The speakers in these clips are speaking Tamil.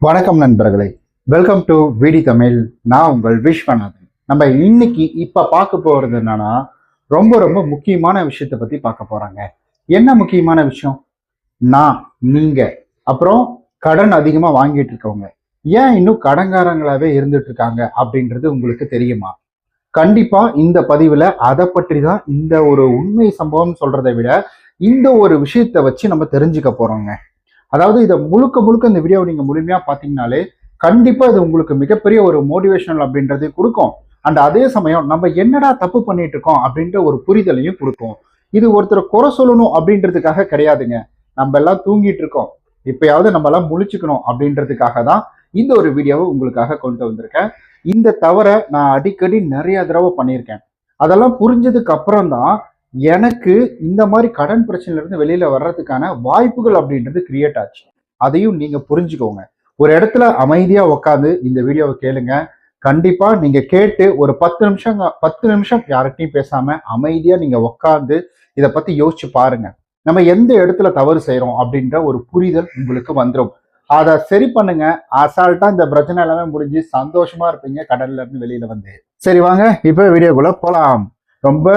வணக்கம் நண்பர்களே. வெல்கம் டு விடி தமிழ். நான் உங்கள் விஸ்வநாதன். நம்ம இன்னைக்கு இப்ப பார்க்க போறது என்னன்னா ரொம்ப ரொம்ப முக்கியமான விஷயத்தை பத்தி பார்க்க போறாங்க. என்ன முக்கியமான விஷயம்? நான் நீங்க. அப்புறம் கடன் அதிகமா வாங்கிட்டு இருக்கவங்க. ஏன் இன்னும் கடன்காரங்களாகவே இருந்துட்டு இருக்காங்க அப்படின்றது உங்களுக்கு தெரியுமா? கண்டிப்பா இந்த பதிவுல அதை பற்றி தான் இந்த ஒரு உண்மை சம்பவம் சொல்றதை விட இந்த ஒரு விஷயத்தை வச்சு நம்ம தெரிஞ்சுக்க போறோங்க. அதாவது இதை முழுக்க முழுக்க இந்த வீடியோவை நீங்கள் முழுமையாக பார்த்தீங்கனாலே கண்டிப்பாக இது உங்களுக்கு மிகப்பெரிய ஒரு மோட்டிவேஷனல் அப்படின்றது கொடுக்கும். அண்ட் அதே சமயம் நம்ம என்னடா தப்பு பண்ணிட்டு இருக்கோம் அப்படின்ற ஒரு புரிதலையும் கொடுக்கும். இது ஒருத்தரை குறை சொல்லணும் அப்படின்றதுக்காக கிடையாதுங்க. நம்ம எல்லாம் தூங்கிட்டு இருக்கோம். இப்பயாவது நம்ம எல்லாம் முழிச்சுக்கணும் அப்படின்றதுக்காக தான் இந்த ஒரு வீடியோவை உங்களுக்காக கொண்டு வந்திருக்கேன். இந்த தவறை நான் அடிக்கடி நிறைய தடவை பண்ணியிருக்கேன். அதெல்லாம் புரிஞ்சதுக்கு அப்புறம் தான் எனக்கு இந்த மாதிரி கடன் பிரச்சனையில இருந்து வெளியில வர்றதுக்கான வாய்ப்புகள் அப்படின்றது கிரியேட் ஆச்சு. அதையும் நீங்க புரிஞ்சுக்கோங்க. ஒரு இடத்துல அமைதியா உட்காந்து இந்த வீடியோவை கேளுங்க. கண்டிப்பா நீங்க கேட்டு ஒரு பத்து நிமிஷம் பத்து நிமிஷம் யார்கிட்டையும் பேசாம அமைதியா நீங்க உட்காந்து இதை பத்தி யோசிச்சு பாருங்க. நம்ம எந்த இடத்துல தவறு செய்கிறோம் அப்படின்ற ஒரு புரிதல் உங்களுக்கு வந்துடும் அதை சரி பண்ணுங்க. அசால்ட்டா இந்த பிரச்சனை எல்லாமே முடிஞ்சு சந்தோஷமா இருப்பீங்க கடல்ல இருந்து வெளியில வந்து. சரி வாங்க இப்போ வீடியோக்குள்ள போலாம். ரொம்ப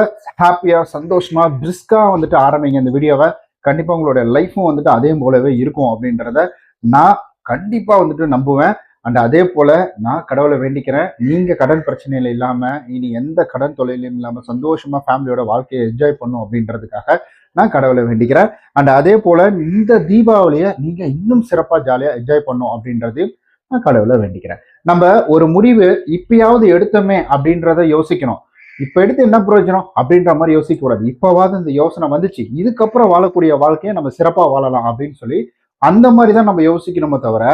ஹாப்பியா சந்தோஷமா பிரிஸ்கா வந்துட்டு ஆரம்பிங்க இந்த வீடியோவை கண்டிப்பா உங்களோட லைஃப்பும் வந்துட்டு அதே போலவே இருக்கும் அப்படின்றத நான் கண்டிப்பா வந்துட்டு நம்புவேன். அண்ட் அதே போல நான் கடவுளை வேண்டிக்கிறேன். நீங்க கடன் பிரச்சனையில இல்லாம இனி எந்த கடன் தொழிலையும் இல்லாம சந்தோஷமா ஃபேமிலியோட வாழ்க்கையை என்ஜாய் பண்ணும் அப்படின்றதுக்காக நான் கடவுளை வேண்டிக்கிறேன். அண்ட் அதே போல இந்த தீபாவளியை நீங்க இன்னும் சிறப்பா ஜாலியா என்ஜாய் பண்ணும் அப்படின்றதையும் நான் கடவுளை வேண்டிக்கிறேன். நம்ம ஒரு முடிவு இப்பயாவது எடுத்தோமே அப்படின்றத யோசிக்கணும். இப்போ எடுத்து என்ன பிரயோஜனம் அப்படின்ற மாதிரி யோசிக்க கூடாது. இந்த யோசனை வந்துச்சு. இதுக்கப்புறம் வாழக்கூடிய வாழ்க்கையை நம்ம சிறப்பாக வாழலாம் அப்படின்னு சொல்லி அந்த மாதிரி தான் நம்ம யோசிக்கணுமே தவிர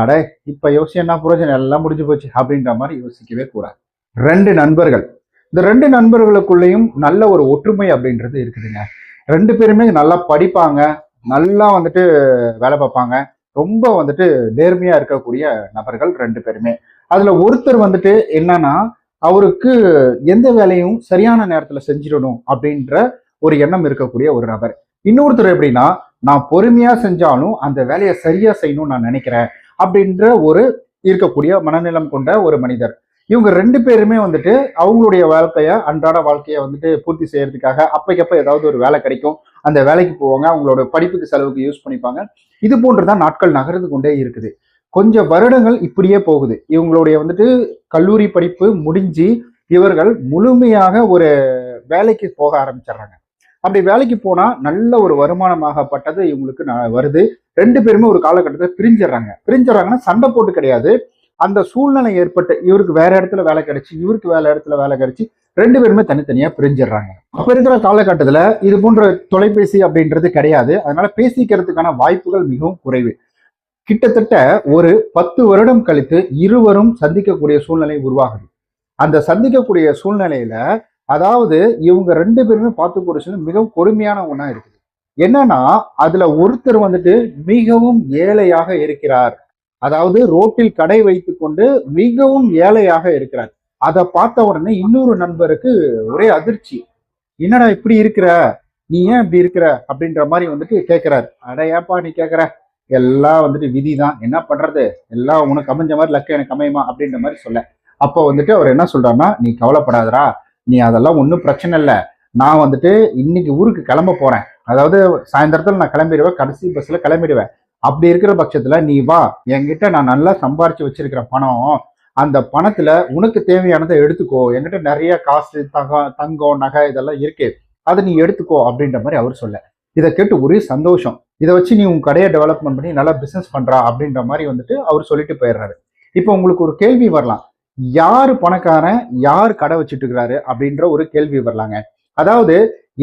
அடே இப்போ யோசி என்ன பிரயோஜனம்? எல்லாம் முடிஞ்சு போச்சு அப்படின்ற மாதிரி யோசிக்கவே கூடாது. ரெண்டு நண்பர்கள். இந்த ரெண்டு நண்பர்களுக்குள்ளேயும் நல்ல ஒரு ஒற்றுமை அப்படின்றது இருக்குதுங்க. ரெண்டு பேருமே நல்லா படிப்பாங்க. நல்லா வந்துட்டு வேலை பார்ப்பாங்க. ரொம்ப வந்துட்டு நேர்மையாக இருக்கக்கூடிய நபர்கள் ரெண்டு பேருமே. அதில் ஒருத்தர் வந்துட்டு என்னன்னா அவருக்கு எந்த வேலையும் சரியான நேரத்துல செஞ்சிடணும் அப்படின்ற ஒரு எண்ணம் இருக்கக்கூடிய ஒரு நபர். இன்னொருத்தர் எப்படின்னா நான் பொறுமையா செஞ்சாலும் அந்த வேலையை சரியா செய்யணும்னு நான் நினைக்கிறேன் அப்படின்ற ஒரு இருக்கக்கூடிய மனநிலம் கொண்ட ஒரு மனிதர். இவங்க ரெண்டு பேருமே வந்துட்டு அவங்களுடைய வாழ்க்கைய அன்றாட வாழ்க்கையை வந்துட்டு பூர்த்தி செய்யறதுக்காக அப்பைக்கப்ப ஏதாவது ஒரு வேலை கிடைக்கும். அந்த வேலைக்கு போவாங்க. அவங்களோட படிப்புக்கு செலவுக்கு யூஸ் பண்ணிப்பாங்க. இது போன்றுதான் நாட்கள் நகர்ந்து கொண்டே இருக்குது. கொஞ்சம் வருடங்கள் இப்படியே போகுது. இவங்களுடைய வந்துட்டு கல்லூரி படிப்பு முடிஞ்சு இவர்கள் முழுமையாக ஒரு வேலைக்கு போக ஆரம்பிச்சிடுறாங்க. அப்படி வேலைக்கு போனால் நல்ல ஒரு வருமானமாகப்பட்டது இவங்களுக்கு ந- வருது. ரெண்டு பேருமே ஒரு காலகட்டத்தில் பிரிஞ்சிடுறாங்க. பிரிஞ்சிடறாங்கன்னா சண்டை போட்டு கிடையாது. அந்த சூழ்நிலை ஏற்பட்டு இவருக்கு வேற இடத்துல வேலை கிடைச்சி இவருக்கு வேற இடத்துல வேலை கிடைச்சி ரெண்டு பேருமே தனித்தனியா பிரிஞ்சிடுறாங்க. அப்ப இருக்கிற காலகட்டத்துல இது போன்ற தொலைபேசி அப்படின்றது கிடையாது. அதனால பேசிக்கிறதுக்கான வாய்ப்புகள் மிகவும் குறைவு. கிட்டத்தட்ட ஒரு பத்து வருடம் கழித்து இருவரும் சந்திக்கக்கூடிய சூழ்நிலை உருவாகுது. அந்த சந்திக்கக்கூடிய சூழ்நிலையில அதாவது இவங்க ரெண்டு பேருமே பார்த்துக்கூடிய சூழ்நிலை மிகவும் கொடுமையான ஒன்றா இருக்குது. என்னன்னா அதுல ஒருத்தர் வந்துட்டு மிகவும் ஏழையாக இருக்கிறார். அதாவது ரோட்டில் கடை வைத்துக்கொண்டு மிகவும் ஏழையாக இருக்கிறார். அதை பார்த்த உடனே இன்னொரு நண்பருக்கு ஒரே அதிர்ச்சி. என்னடா இப்படி இருக்கிற? நீ ஏன் இப்படி இருக்கிற? அப்படின்ற மாதிரி வந்துட்டு கேட்கிறார் அட ஏப்பா நீ கேட்கிற எல்லாம் வந்துட்டு விதி தான் என்ன பண்றது? எல்லாம் உனக்கு அமைஞ்ச மாதிரி லக்கு எனக்கு அமையுமா அப்படின்ற மாதிரி சொல்ல. அப்போ வந்துட்டு அவர் என்ன சொல்றாருன்னா நீ கவலைப்படாதடா. நீ அதெல்லாம் ஒன்றும் பிரச்சனை இல்லை. நான் வந்துட்டு இன்னைக்கு ஊருக்கு கிளம்ப போறேன். அதாவது சாயந்தரத்தில் நான் கிளம்பிடுவேன். கடைசி பஸ்ல கிளம்பிடுவேன். அப்படி இருக்கிற பட்சத்துல நீ வா. என்கிட்ட நான் நல்லா சம்பாரிச்சு வச்சிருக்கிற பணம் அந்த பணத்துல உனக்கு தேவையானதை எடுத்துக்கோ. என்கிட்ட நிறைய காசு தங்கம் தங்கம் நகை இதெல்லாம் இருக்கு. அதை நீ எடுத்துக்கோ. அப்படின்ற மாதிரி அவர் சொல்ல. இதை கேட்டு ஒரே சந்தோஷம். இதை வச்சு நீ உங்க கடையை டெவலப்மெண்ட் பண்ணி நல்லா பிசினஸ் பண்றா அப்படின்ற மாதிரி வந்துட்டு அவர் சொல்லிட்டு போயிடுறாரு. இப்போ உங்களுக்கு ஒரு கேள்வி வரலாம். யார் பணக்காரன் யார் கடை வச்சுட்டு இருக்கிறாரு அப்படின்ற ஒரு கேள்வி வரலாங்க. அதாவது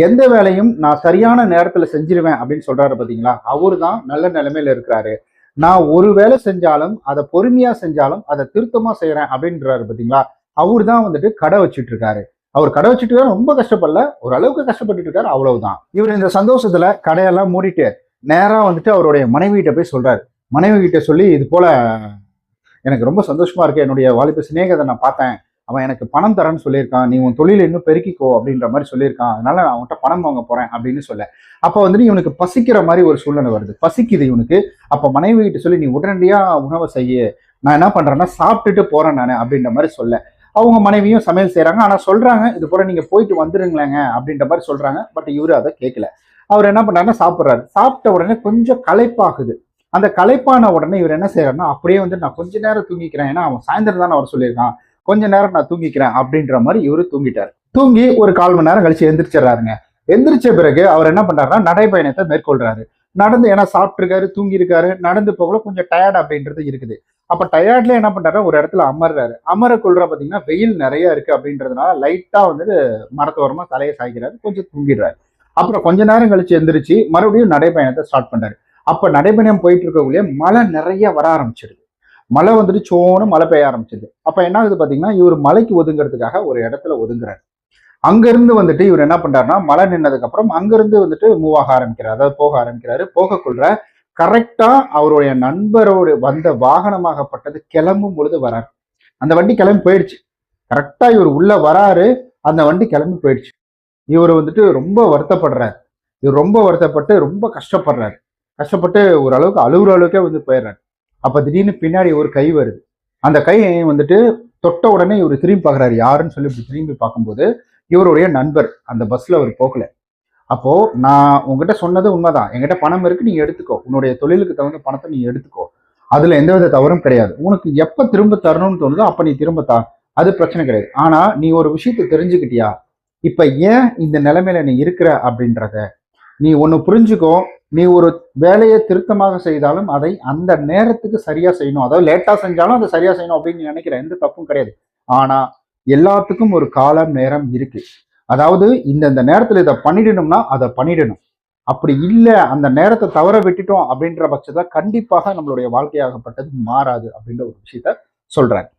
எந்த வேலையும் நான் சரியான நேரத்துல செஞ்சிருவேன் அப்படின்னு சொல்றாரு பாத்தீங்களா? அவரு தான் நல்ல நிலைமையில இருக்கிறாரு. நான் ஒரு வேலை செஞ்சாலும் அதை பொறுமையா செஞ்சாலும் அதை திருத்தமா செய்யறேன் அப்படின்றாரு பாத்தீங்களா? அவர் தான் வந்துட்டு கடை வச்சுட்டு இருக்காரு. அவர் கடை வச்சுட்டு ரொம்ப கஷ்டப்படல. ஓரளவுக்கு கஷ்டப்பட்டுட்டு இருக்காரு அவ்வளவுதான். இவர் இந்த சந்தோஷத்துல கடையெல்லாம் மூடிட்டு நேரா வந்துட்டு அவருடைய மனைவி கிட்ட போய் சொல்றாரு. மனைவி கிட்ட சொல்லி இது போல எனக்கு ரொம்ப சந்தோஷமா இருக்கு. என்னுடைய வாலிப சிநேகத்தை நான் பார்த்தேன். அவன் எனக்கு பணம் தரேன்னு சொல்லியிருக்கான். நீ உன் தொழில் இன்னும் பெருக்கிக்கோ அப்படின்ற மாதிரி சொல்லியிருக்கான். அதனால நான் அவன்கிட்ட பணம் வாங்க போறேன் அப்படின்னு சொல்ல. அப்போ வந்துட்டு இவனுக்கு பசிக்கிற மாதிரி ஒரு சூழ்நிலை வருது. பசிக்குது இவனுக்கு. அப்போ மனைவி கிட்ட சொல்லி நீ உடனடியா உணவை செய்ய. நான் என்ன பண்றேன்னா சாப்பிட்டுட்டு போறேன் நான் அப்படின்ற மாதிரி சொல்ல. அவங்க மனைவியும் சமையல் செய்கிறாங்க ஆனால் சொல்கிறாங்க இது போல் நீங்கள் போயிட்டு வந்துடுங்களேங்க அப்படின்ற மாதிரி சொல்கிறாங்க பட் இவரு அதை கேட்கல அவர் என்ன பண்றாருன்னா சாப்பிட்றாரு. சாப்பிட்ட உடனே கொஞ்சம் களைப்பாகுது. அந்த களைப்பான உடனே இவர் என்ன செய்யறாருன்னா அப்படியே வந்து நான் கொஞ்ச நேரம் தூங்கிக்கிறேன். ஏன்னா அவன் சாயந்தரம் தானே அவர் சொல்லியிருக்கான். கொஞ்ச நேரம் நான் தூங்கிக்கிறேன் அப்படின்ற மாதிரி இவரு தூங்கிட்டார். தூங்கி ஒரு கால் மணி நேரம் கழிச்சு எந்திரிச்சிடுறாருங்க. எந்திரிச்ச பிறகு அவர் என்ன பண்றாருன்னா நடைப்பயணத்தை மேற்கொள்றாரு. நடந்து ஏன்னா சாப்பிட்டுருக்காரு தூங்கியிருக்காரு. நடந்து போகல கொஞ்சம் டயர்ட் அப்படின்றது இருக்குது. அப்ப டயர்ட்ல என்ன பண்றாரு? ஒரு இடத்துல அமர்றாரு. அமர கொள்ற பாத்தீங்கன்னா வெயில் நிறைய இருக்கு அப்படின்றதுனால லைட்டா வந்துட்டு மரத்தோரமா தலையை சாய்க்கிறாரு. கொஞ்சம் தூங்கிடுறாரு. அப்புறம் கொஞ்ச நேரம் கழிச்சு எந்திரிச்சு மறுபடியும் நடைப்பயணத்தை ஸ்டார்ட் பண்றாரு. அப்ப நடைப்பயணம் போயிட்டு இருக்கக்குள்ளே மழை நிறைய வர ஆரம்பிச்சிருது. மழை வந்துட்டு சோன்னு மழை பெய்ய ஆரம்பிச்சிருது. அப்ப என்ன ஆகுது பாத்தீங்கன்னா இவர் மலைக்கு ஒதுங்கிறதுக்காக ஒரு இடத்துல ஒதுங்குறாரு. அங்கிருந்து வந்துட்டு இவர் என்ன பண்றாருன்னா மழை நின்னதுக்கு அப்புறம் அங்கிருந்து வந்துட்டு மூவ் ஆக ஆரம்பிக்கிறார். அதாவது போக ஆரம்பிக்கிறாரு. போகக்குள்ள கரெக்டா அவருடைய நண்பரோடு வந்த வாகனமாகப்பட்டது கிளம்பும் பொழுது வராரு. அந்த வண்டி கிளம்பி போயிடுச்சு. கரெக்டா இவர் உள்ள வராரு. அந்த வண்டி கிளம்பி போயிடுச்சு. இவர் வந்துட்டு ரொம்ப வருத்தப்படுறாரு. இவர் ரொம்ப வருத்தப்பட்டு ரொம்ப கஷ்டப்படுறாரு. கஷ்டப்பட்டு ஓரளவுக்கு அழுகுற அளவுக்கே வந்து போயிடுறாரு. அப்ப திடீர்னு பின்னாடி ஒரு கை வருது. அந்த கை வந்துட்டு தொட்ட உடனே இவர் திரும்பி பார்க்குறாரு. யாருன்னு சொல்லி இப்படி திரும்பி பார்க்கும்போது இவருடைய நண்பர் அந்த பஸ்ல அவர் போகல. அப்போ நான் உங்ககிட்ட சொன்னது உண்மைதான். என்கிட்ட பணம் இருக்கு நீ எடுத்துக்கோ. உன்னுடைய தொழிலுக்கு தகுந்த பணத்தை நீ எடுத்துக்கோ. அதுல எந்தவித தவறும் கிடையாது. உனக்கு எப்ப திரும்ப தரணும்னு தோணுதோ அப்ப நீ திரும்ப தா. அது பிரச்சனை கிடையாது. ஆனா நீ ஒரு விஷயத்தை தெரிஞ்சுக்கிட்டியா? இப்ப ஏன் இந்த நிலைமையில நீ இருக்கிற அப்படின்றத? நீ ஒன்னு புரிஞ்சுக்கோ. நீ ஒரு வேலையை திருத்தமாக செய்தாலும் அதை அந்த நேரத்துக்கு சரியா செய்யணும். அதாவது லேட்டா செஞ்சாலும் அதை சரியா செய்யணும் அப்படின்னு நீ நினைக்கிற எந்த தப்பும் கிடையாது. ஆனா எல்லாத்துக்கும் ஒரு காலம் நேரம் இருக்கு. அதாவது இந்தந்த நேரத்தில் இதை பண்ணிடணும்னா அதை பண்ணிடணும். அப்படி இல்லை அந்த நேரத்தை தவற விட்டுட்டோம் அப்படின்ற பட்சத்தில் கண்டிப்பாக நம்மளுடைய வாழ்க்கையாகப்பட்டது மாறாது அப்படின்ற ஒரு விஷயத்த சொல்றாங்க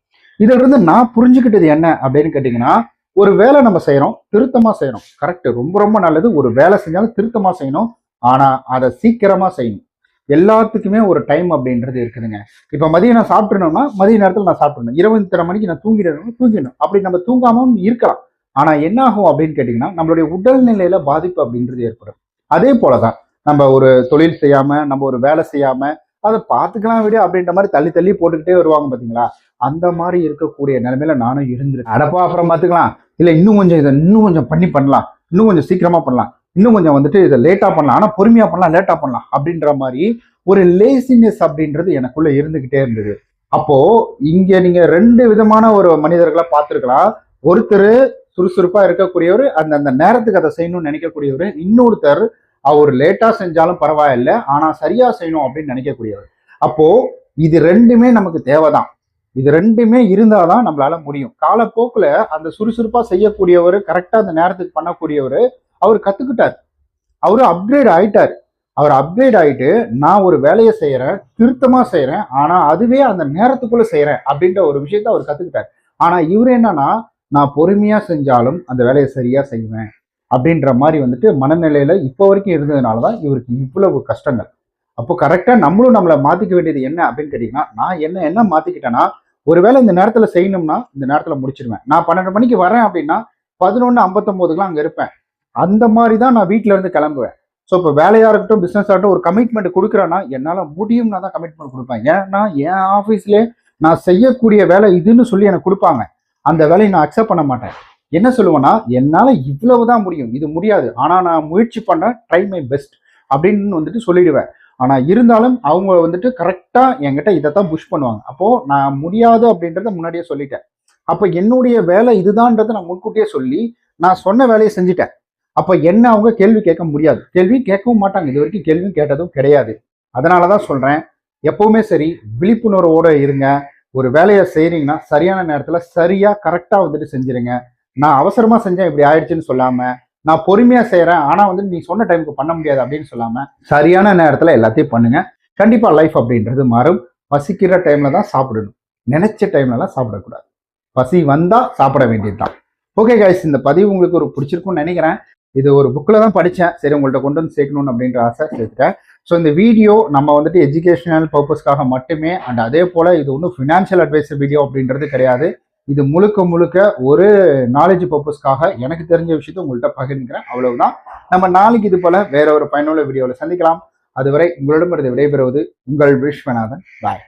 இதிலிருந்து நான் புரிஞ்சுக்கிட்டது என்ன அப்படின்னு கேட்டிங்கன்னா ஒரு வேலை நம்ம செய்கிறோம் திருத்தமாக செய்யணும் கரெக்ட் ரொம்ப ரொம்ப நல்லது. ஒரு வேலை செஞ்சாலும் திருத்தமாக செய்யணும். ஆனால் அதை சீக்கிரமாக செய்யணும். எல்லாத்துக்குமே ஒரு டைம் அப்படின்றது இருக்குதுங்க. இப்போ மதியம் நான் சாப்பிட்டுணும்னா மதிய நேரத்தில் நான் சாப்பிடணும். இருபத்தி மணிக்கு நான் தூங்கிடணும் தூங்கிடணும். அப்படி நம்ம தூங்காமல் இருக்கலாம். ஆனால் என்ன ஆகும் அப்படின்னு கேட்டிங்கன்னா நம்மளுடைய உடல்நிலையில பாதிப்பு அப்படின்றது ஏற்படும். அதே போலதான் நம்ம ஒரு தொழில் செய்யாமல் நம்ம ஒரு வேலை செய்யாமல் அதை பார்த்துக்கலாம் விட அப்படின்ற மாதிரி தள்ளி தள்ளி போட்டுக்கிட்டே வருவாங்க பார்த்தீங்களா அந்த மாதிரி இருக்கக்கூடிய நிலைமையில நானும் இருந்திருக்கேன். அடப்பா அப்புறம் பார்த்துக்கலாம். இல்லை இன்னும் கொஞ்சம் இதை இன்னும் கொஞ்சம் பண்ணி பண்ணலாம். இன்னும் கொஞ்சம் சீக்கிரமாக பண்ணலாம். இன்னும் கொஞ்சம் வந்துட்டு இதை லேட்டாக பண்ணலாம். ஆனால் பொறுமையாக பண்ணலாம் லேட்டாக பண்ணலாம் அப்படின்ற மாதிரி ஒரு லேசினஸ் அப்படின்றது எனக்குள்ளே இருந்துக்கிட்டே இருந்தது. அப்போது இங்கே நீங்கள் ரெண்டு விதமான ஒரு மனிதர்களை பார்த்துருக்கலாம். ஒருத்தர் சுறுசுறுப்பா இருக்கக்கூடியவர் அந்த அந்த நேரத்துக்கு அதை செய்யணும்னு நினைக்கக்கூடியவர் இன்னொருத்தர் அவர் லேட்டா செஞ்சாலும் பரவாயில்ல ஆனா சரியா செய்யணும் அப்படின்னு நினைக்கக்கூடியவர். அப்போ இது ரெண்டுமே நமக்கு தேவைதான். இது ரெண்டுமே இருந்தாதான் நம்மளால முடியும். காலப்போக்குல அந்த சுறுசுறுப்பா செய்யக்கூடியவர் கரெக்டா அந்த நேரத்துக்கு பண்ணக்கூடியவர் அவர் கத்துக்கிட்டார். அவரு அப்கிரேட் ஆயிட்டார். அவர் அப்கிரேட் ஆயிட்டு நான் ஒரு வேலையை செய்யறேன் திருத்தமா செய்யறேன் ஆனா அதுவே அந்த நேரத்துக்குள்ள செய்யறேன் அப்படின்ற ஒரு விஷயத்த அவர் கத்துக்கிட்டார். ஆனா இவர் என்னன்னா நான் பொறுமையாக செஞ்சாலும் அந்த வேலையை சரியாக செய்வேன் அப்படின்ற மாதிரி வந்துட்டு மனநிலையில் இப்போ வரைக்கும் இருந்ததுனால தான் இவருக்கு இவ்வளவு கஷ்டங்கள். அப்போ கரெக்டாக நம்மளும் நம்மளை மாற்றிக்க வேண்டியது என்ன அப்படின்னு கேட்டிங்கன்னா நான் என்ன என்ன மாற்றிக்கிட்டேன்னா ஒருவேளை இந்த நேரத்தில் செய்யணும்னா இந்த நேரத்தில் முடிச்சிடுவேன் நான் பன்னெண்டு மணிக்கு வரேன் அப்படின்னா பதினொன்று ஐம்பத்தொம்போதுக்குலாம் அங்கே இருப்பேன். அந்த மாதிரி தான் நான் வீட்டில் இருந்து கிளம்புவேன். ஸோ இப்போ வேலையாக இருக்கட்டும் பிஸ்னஸ் ஆகட்டும் ஒரு கமிட்மெண்ட் கொடுக்குறேன்னா என்னால் முடியும்னா தான் கமிட்மெண்ட் கொடுப்பேன். ஏன்னா என் ஆஃபீஸ்லேயே நான் செய்யக்கூடிய வேலை இதுன்னு சொல்லி எனக்கு கொடுப்பாங்க. அந்த வேலையை நான் அக்செப்ட் பண்ண மாட்டேன். என்ன சொல்லுவேன்னா என்னால் இவ்வளவுதான் முடியும். இது முடியாது. ஆனால் நான் முயற்சி பண்ண ட்ரை மை பெஸ்ட் அப்படின்னு வந்துட்டு சொல்லிடுவேன். ஆனால் இருந்தாலும் அவங்க வந்துட்டு கரெக்டாக என்கிட்ட இதை தான் புஷ் பண்ணுவாங்க. அப்போது நான் முடியாது அப்படின்றத முன்னாடியே சொல்லிட்டேன். அப்போ என்னுடைய வேலை இதுதான்றதை நான் முன்கூட்டியே சொல்லி நான் சொன்ன வேலையை செஞ்சுட்டேன். அப்போ என்ன அவங்க கேள்வி கேட்க முடியாது. கேள்வி கேட்கவும் மாட்டாங்க. இது வரைக்கும் கேள்வியும் கேட்டதும் கிடையாது. அதனால தான் சொல்கிறேன் எப்பவுமே சரி விழிப்புணர்வோடு இருங்க. ஒரு வேலையை செய்கிறீங்கன்னா சரியான நேரத்தில் சரியாக கரெக்டாக வந்துட்டு செஞ்சிருங்க. நான் அவசரமாக செஞ்சேன் இப்படி ஆயிடுச்சுன்னு சொல்லாமல் நான் பொறுமையாக செய்கிறேன் ஆனால் வந்து நீ சொன்ன டைமுக்கு பண்ண முடியாது அப்படின்னு சொல்லாமல் சரியான நேரத்தில் எல்லாத்தையும் பண்ணுங்கள் கண்டிப்பாக லைஃப் அப்படின்றது மாறும். பசிக்கிற டைமில் தான் சாப்பிடணும். நினச்ச டைம்லலாம் சாப்பிடக்கூடாது. பசி வந்தால் சாப்பிட வேண்டியது தான் ஓகே கைஸ் இந்த பதிவு உங்களுக்கு ஒரு பிடிச்சிருக்கும்னு நினைக்கிறேன். இது ஒரு புக்கில் தான் படித்தேன் சரி உங்கள்கிட்ட கொண்டு வந்து சேர்க்கணும்னு அப்படின்ற ஆசை சேர்த்துட்டேன். ஸோ இந்த வீடியோ நம்ம வந்துட்டு எஜுகேஷனல் பர்பஸ்க்காக மட்டுமே அண்ட் அதே போல் இது ஒன்றும் ஃபினான்ஷியல் அட்வைசர் வீடியோ அப்படின்றது கிடையாது. இது முழுக்க முழுக்க ஒரு நாலேஜ் பர்பஸ்க்காக எனக்கு தெரிஞ்ச விஷயத்த உங்கள்கிட்ட பகிர்ந்துக்கிறேன். அவ்வளவுதான். நம்ம நாளைக்கு இது போல வேற ஒரு பயனுள்ள வீடியோவில் சந்திக்கலாம். அதுவரை உங்களிடமிருந்து விடைபெறுவது உங்கள் விஸ்வநாதன். பாய்